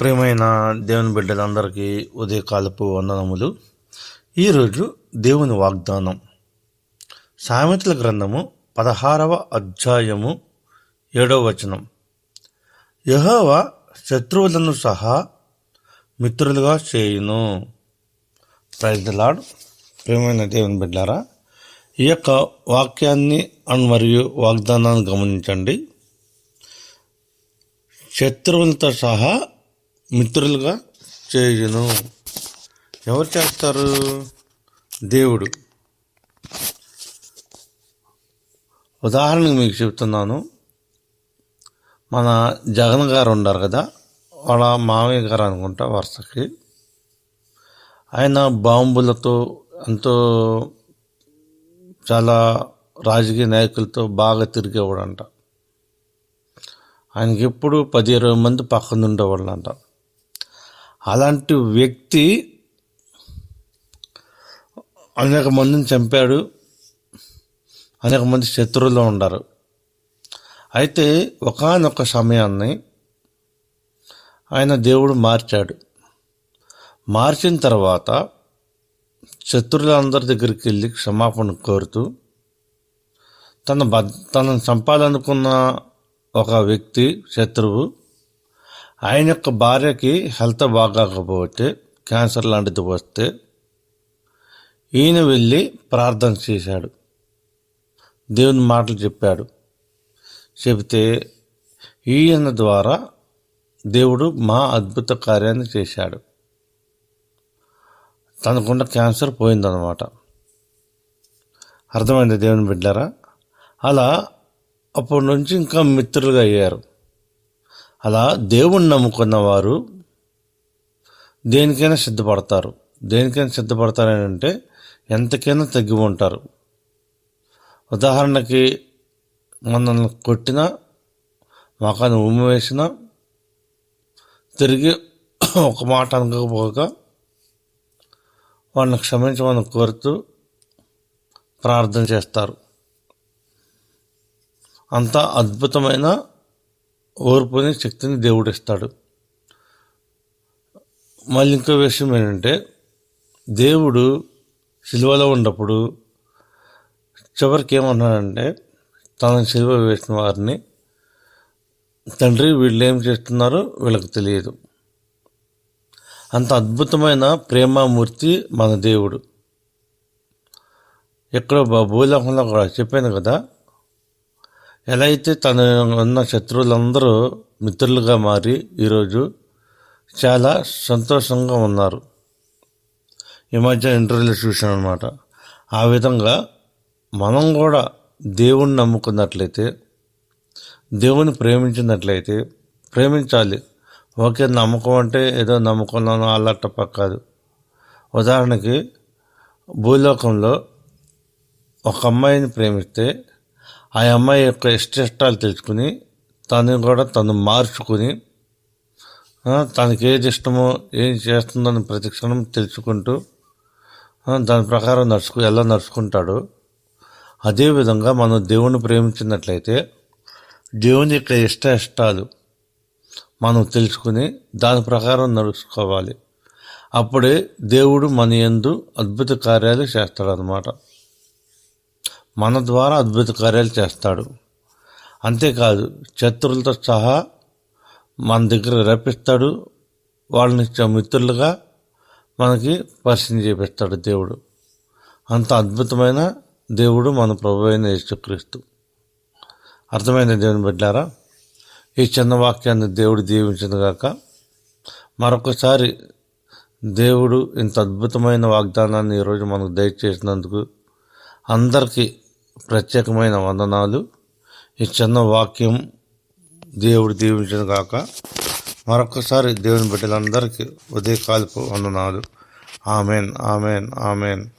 ప్రేమైన దేవుని బిడ్డలందరికీ ఉదయకాలపు వందనములు. ఈరోజు దేవుని వాగ్దానం. సామెతల గ్రంథము పదహారవ అధ్యాయము ఏడవ వచనం. యహోవ శత్రువులను సహా మిత్రులుగా చేయును. ప్రజలాడు ప్రేమైన దేవుని బిడ్డారా ఈ యొక్క వాక్యాన్ని అండ్ మరియు వాగ్దానాన్ని గమనించండి. శత్రువులతో సహా మిత్రులుగా చేయును. ఎవరు చేస్తారు? దేవుడు. ఉదాహరణకు మీకు చెప్తున్నాను. మన జగన్ గారు ఉన్నారు కదా వాళ్ళ మామయ్య గారు అనుకుంటా వరుసకి. ఆయన బాంబులతో ఎంతో చాలా రాజకీయ నాయకులతో బాగా తిరిగేవాడంట. ఆయనకి ఎప్పుడు పది ఇరవై మంది పక్కన ఉండేవాళ్ళు అంట అలాంటి వ్యక్తి అనేక మందిని చంపాడు. అనేక మంది శత్రువులు ఉన్నారు. అయితే ఒకనొక సమయాన్ని ఆయన దేవుడు మార్చాడు. మార్చిన తర్వాత శత్రువులందరి దగ్గరికి వెళ్ళి క్షమాపణ కోరుతూ తన బద్ తనను చంపాలనుకున్న ఒక వ్యక్తి శత్రువు ఆయన యొక్క భార్యకి హెల్త్ బాగాకపోతే క్యాన్సర్ లాంటిది వస్తే ఈయన వెళ్ళి ప్రార్థన చేశాడు. దేవుని మాటలు చెప్పాడు. చెబితే ఈయన ద్వారా దేవుడు మా అద్భుత కార్యాన్ని చేశాడు. తనకున్న క్యాన్సర్ పోయిందనమాట అర్థమైంది దేవుని బిడ్డారా? అలా అప్పటి నుంచి ఇంకా మిత్రులుగా అయ్యారు. అలా దేవుణ్ణి నమ్ముకున్న వారు దేనికైనా సిద్ధపడతారు. దేనికైనా సిద్ధపడతారని అంటే ఎంతకైనా తగ్గి ఉంటారు. ఉదాహరణకి మనల్ని కొట్టినా మాకాన్ని ఉమ్మి వేసినా తిరిగి ఒక మాట అనుకోకపోక వాళ్ళని క్షమించమని కోరుతూ ప్రార్థన చేస్తారు. అంత అద్భుతమైన ఓర్పుని శక్తిని దేవుడు ఇస్తాడు మళ్ళీ ఇంకో విషయం ఏంటంటే దేవుడు సిలువలో ఉన్నప్పుడు చివరికి ఏమన్నాడంటే తన సిలువ వేసిన వారిని తండ్రి వీళ్ళు ఏం చేస్తున్నారో వీళ్ళకి తెలియదు. అంత అద్భుతమైన ప్రేమామూర్తి మన దేవుడు. ఎక్కడో భూలోకంలో కూడా చెప్పాను కదా. ఎలా అయితే తన ఉన్న శత్రువులందరూ మిత్రులుగా మారి ఈరోజు చాలా సంతోషంగా ఉన్నారు. ఈ మధ్య ఇంటర్వ్యూలో చూశాను అనమాట ఆ విధంగా మనం కూడా దేవుణ్ణి నమ్ముకున్నట్లయితే దేవుని ప్రేమించినట్లయితే ప్రేమించాలి. ఓకే నమ్మకం అంటే ఏదో నమ్ముకున్నాను అల్లట్టప్ప కాదు. ఉదాహరణకి భూలోకంలో ఒక అమ్మాయిని ప్రేమిస్తే ఆ అమ్మాయి యొక్క ఇష్టాలు తెలుసుకుని తను కూడా తను మార్చుకుని తనకి ఏది ఇష్టమో ఏం చేస్తుందని ప్రతి క్షణం తెలుసుకుంటూ దాని ప్రకారం నడుచుకు ఎలా నడుచుకుంటాడు అదేవిధంగా మనం దేవుని ప్రేమించినట్లయితే దేవుని యొక్క ఇష్ట ఇష్టాలు మనం తెలుసుకుని దాని ప్రకారం నడుచుకోవాలి. అప్పుడే దేవుడు మన ఎందు అద్భుత కార్యాలు చేస్తాడనమాట మన ద్వారా అద్భుత కార్యాలు చేస్తాడు. అంతేకాదు శత్రులతో సహా మన దగ్గర రప్పిస్తాడు. వాళ్ళని మిత్రులుగా మనకి పరిచయం చేపిస్తాడు దేవుడు. అంత అద్భుతమైన దేవుడు మన ప్రభు అయిన యేసుక్రీస్తు. అర్థమైన దేవుని బిడ్డారా? ఈ చిన్న వాక్యాన్ని దేవుడు దీవించినగాక మరొకసారి దేవుడు ఇంత అద్భుతమైన వాగ్దానాన్ని ఈరోజు మనకు దయచేసినందుకు అందరికీ ప్రత్యేకమైన వందనాలు. ఈ చిన్న వాక్యం దేవుడు దీవించిన కాక మరొకసారి దేవుని బిడ్డలందరికీ ఉదయకాలపు వందనాలు. Amen amen amen.